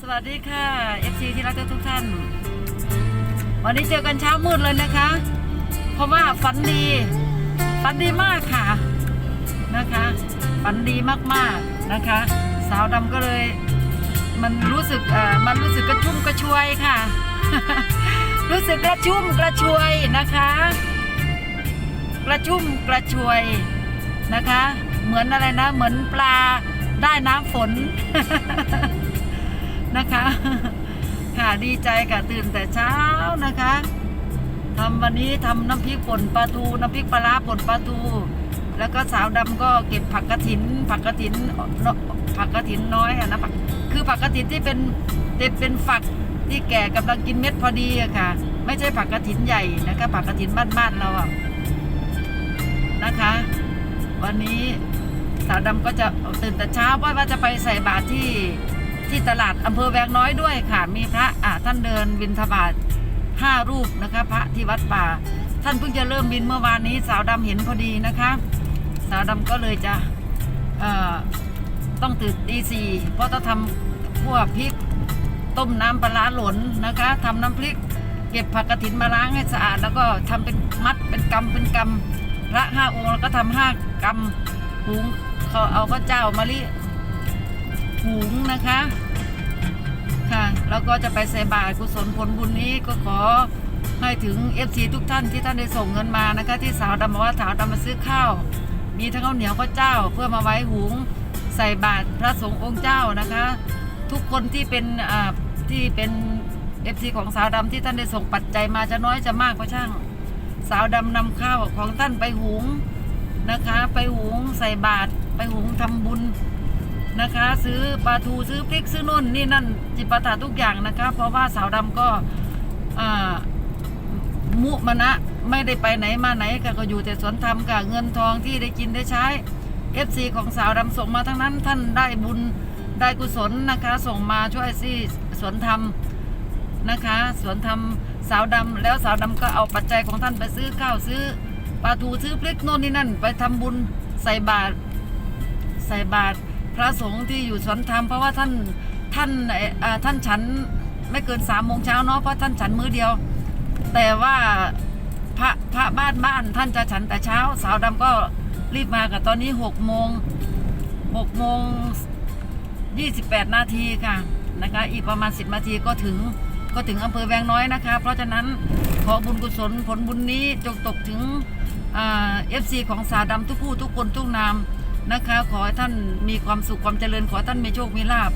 สวัสดีค่ะ FC ที่รักทุกท่าน วันนี้เจอกันเช้ามืดเลยนะคะ เพราะว่าฝันดีฝันดีมากค่ะนะคะฝันดีมากๆนะคะ สาวดำก็เลย มันรู้สึกเอ่อมันรู้สึกกระชุ่มกระชวยค่ะ รู้สึกกระชุ่มกระชวยนะคะ กระชุ่มกระชวยนะคะ เหมือนอะไรนะ เหมือนปลาได้น้ำฝน นะคะ ค่ะดีใจค่ะตื่นแต่เช้านะคะทำวันนี้ทำน้ำพริกป่นปลาทูน้ำพริกปลาร้าป่นปลาทู แล้วก็สาวดำก็เก็บผักกระถิน ผักกระถินผักกระถินน้อยอะนะผักคือผักกระถินที่เป็นเป็นเป็นฝักที่แก่กำลังกินเม็ดพอดีอะค่ะ ไม่ใช่ผักกระถินใหญ่นะคะผักกระถินบ้านๆเราอะนะคะ วันนี้สาวดำก็จะตื่นแต่เช้าว่าว่าจะไปใส่บาตรที่ ที่ตลาดอำเภอแวงน้อยด้วยค่ะ มีพระอ่าท่านเดินบินทบาทห้ารูปนะคะ พระที่วัดป่า ท่านเพิ่งจะเริ่มบินเมื่อวานนี้ สาวดำเห็นพอดีนะคะ สาวดำก็เลยจะเอ่อต้องตื่นตีสี่เพราะต้องทำพวกพริกต้มน้ำปลาหล่นนะคะทำน้ำพริก เก็บผักกระถินมาล้างให้สะอาด แล้วก็ทำเป็นมัดเป็นกำเป็นกำละห้าองค์แล้วก็ทำห้ากำหุงเขาเอาข้าวเจ้ามะลิ หุงนะคะ ค่ะ แล้วก็จะไปใส่บาตรกุศลผลบุญนี้ก็ขอให้ถึง FC ทุกท่านที่ท่านได้ส่งเงินมานะคะ ที่สาวดำบอกว่าสาวดำมาซื้อข้าว มีทั้งข้าวเหนียวข้าวเจ้า เพื่อมาไว้หุงใส่บาตรพระสงฆ์องค์เจ้านะคะ ทุกคนที่เป็นอ่าที่เป็นเอฟซีของสาวดำที่ท่านได้ส่งปัจจัยมาจะน้อยจะมากก็ช่าง สาวดำนำข้าวของท่านไปหุงนะคะ ไปหุงใส่บาตรไปหุงทำบุญ นะคะ ซื้อปลาทูซื้อพริกซื้อนุ่นนี่นั่นจิปาถะทุกอย่างนะคะ เพราะว่าสาวดำก็มุมนะไม่ได้ไปไหนมาไหนก็ก็อยู่แต่สวนธรรมกับเงินทองที่ได้กินได้ใช้ FC ของสาวดำส่งมาทั้งนั้น ท่านได้บุญได้กุศลนะคะ ส่งมาช่วยที่สวนธรรมนะคะสวนธรรมสาวดำแล้วสาวดำก็เอาปัจจัยของท่านไปซื้อข้าวซื้อปลาทูซื้อพริกโน่นนี่นั่น ไปทำบุญใส่บาตรใส่บาตร ระสงฆ์ที่อยู่สวนธรรมเพราะว่าท่านท่านเออท่านฉันไม่เกินสามโมงเช้าเนาะเพราะท่านฉันมื้อเดียว แต่ว่าพระพระบ้านบ้านท่านจะฉันแต่เช้า สาวดำก็รีบมากับตอนนี้หกโมงหกโมงยี่สิบแปดนาทีค่ะนะคะอีกประมาณสิบนาทีก็ถึงก็ถึงอำเภอแวงน้อยนะคะ เพราะฉะนั้นขอบุญกุศลผลบุญนี้จงตกถึงเอฟซีของสาวดำทุกผู้ทุกคนทุกนาม นะคะ ขอให้ท่านมีความสุขความเจริญขอท่านมีโชคมีลาบ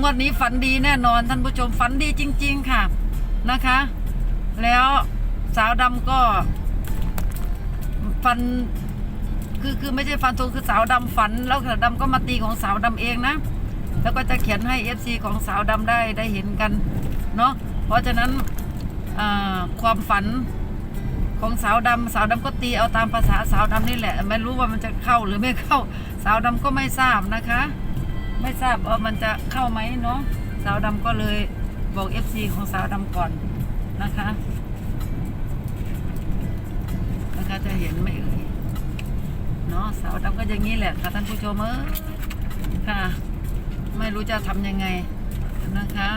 งวดนี้ฝันดีแน่นอนท่านผู้ชมฝันดีจริง ๆ ค่ะนะคะ แล้วสาวดำก็ ฟันคือคือไม่ใช่ฟันธงคือสาวดำฝัน แล้วสาวดำก็มาตีของสาวดำเองนะ แล้วก็จะเขียนให้ FC ของสาวดำได้ได้เห็นกันเนาะเพราะฉะนั้นความฝัน ของสาวดำสาวดำก็ตีเอาตามภาษาสาวดำนี่แหละ ไม่รู้ว่ามันจะเข้าหรือไม่เข้า สาวดำก็ไม่ทราบนะคะ ไม่ทราบว่ามันจะเข้าไหมเนาะสาวดำก็เลยบอก FC ของสาวดำก่อนนะคะนะคะจะเห็นไหมเอ่ยเนาะสาวดำก็อย่างนี้แหละค่ะท่านผู้ชมเออค่ะ ไม่รู้จะทำยังไงนะคะ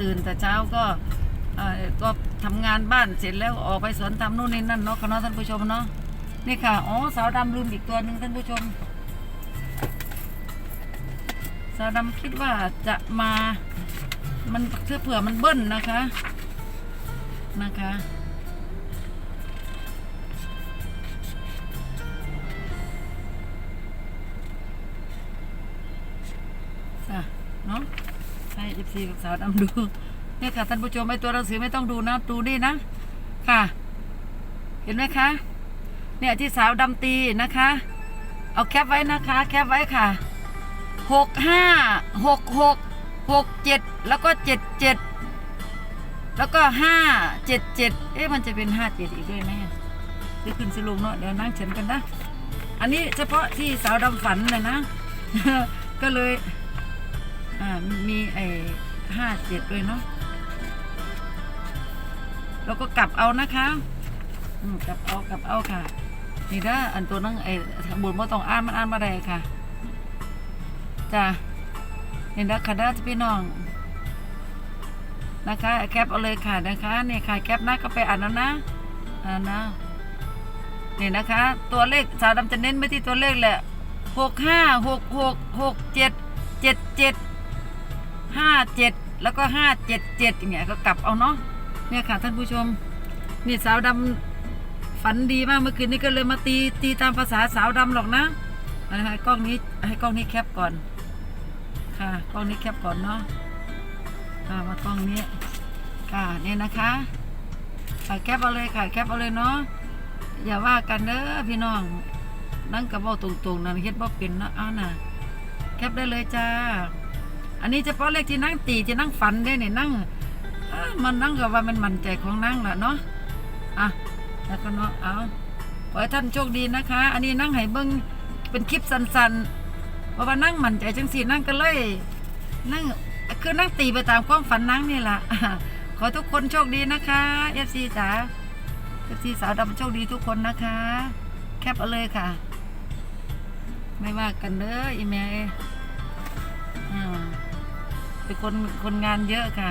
ตื่นแต่เช้าก็ ก็ทำงานบ้านเสร็จแล้วออกไปสวนทำนู่นนี่นั่นเนาะค่ะเนาะท่านผู้ชมเนาะนี่ค่ะอ๋อสาวดำลืมอีกตัวหนึ่งท่านผู้ชมสาวดำคิดว่าจะมามันเพื่อเผื่อมันเบิ้ลนะคะนะคะค่ะเนาะให้เอฟซีกับสาวดำดู เนี่ยค่ะท่านผู้ชมไอตัวหนังสือไม่ต้องดูนะดูนี่นะ ค่ะ เห็นไหมคะ เนี่ยที่สาวดำตีนะคะ เอาแคปไว้นะคะ แคปไว้ค่ะหกห้าหกหกหกเจ็ดแล้วก็เจ็ดเจ็ดแล้วก็ห้าเจ็ดเจ็ดเอ๊ะมันจะเป็นห้าเจ็ดอีกด้วยไหมหรือขึ้นสิลงเนาะเดี๋ยวนั่งเฉียนกันนะอันนี้เฉพาะที่สาวดำฝันเลยนะ ก็เลยอ่ามีไอ้ห้าเจ็ดด้วยเนาะ แล้วก็กลับเอานะคะกลับเอากลับเอาค่ะ นี่เด้ออันตัวนั่งไอ้บุญบ่ต้องอ่านมันอ่านมาได้ค่ะจ้ะเห็นแล้วค่ะเด้อพี่น้องนะคะแคปเอาเลยค่ะนะคะเนี่ยค่ะแคปนะก็ไปอ่านแล้วนะอ่านนะนี่นะคะ ตัวเลขสาวดำจะเน้นไปที่ตัวเลขแหละหกห้าหกหกหกเจ็ดเจ็ดเจ็ดห้าเจ็ดแล้วก็ห้าเจ็ดเจ็ดอย่างเงี้ยก็กลับเอาเนาะ เนี่ยค่ะท่านผู้ชมนี่สาวดำฝันดีมากเมื่อคืนนี้ก็เลยมาตีตีตามภาษาสาวดำหรอกนะเอาให้กล้องนี้ให้กล้องนี้แคปก่อน ค่ะกล้องนี้แคปก่อนเนาะค่ะมากล้องนี้ค่ะเนี่ยนะคะค่ะแคปเอาเลยค่ะแคปเอาเลยเนาะอย่าว่ากันเด้อพี่น้องนั่งกับเว่าตรงๆนั่นเฮ็ดบ่เป็นเนาะเอาน่ะแคปได้เลยจ้า อันนี้เฉพาะเลขที่นั่งตีที่นั่งฝันได้เนี่ยนั่ง มันนั่งกับว่ามันมั่นใจของนั่งแหละเนาะอะแล้วก็เนาะเอาขอให้ท่านโชคดีนะคะ อันนี้นั่งให้เบิ่งเป็นคลิปสั้นๆเพราะว่านั่งมั่นใจจังสีนั่งก็เลย นั่งคือนั่งตีไปตามความฝันนั่งนี่แหละขอทุกคนโชคดีนะคะเอฟซีจ๋าเอฟซีสาวดำโชคดีทุกคนนะคะ แคปเอาเลยค่ะ ไม่ว่ากันเด้ออีเมลอ่าเป็นคนคนงานเยอะค่ะ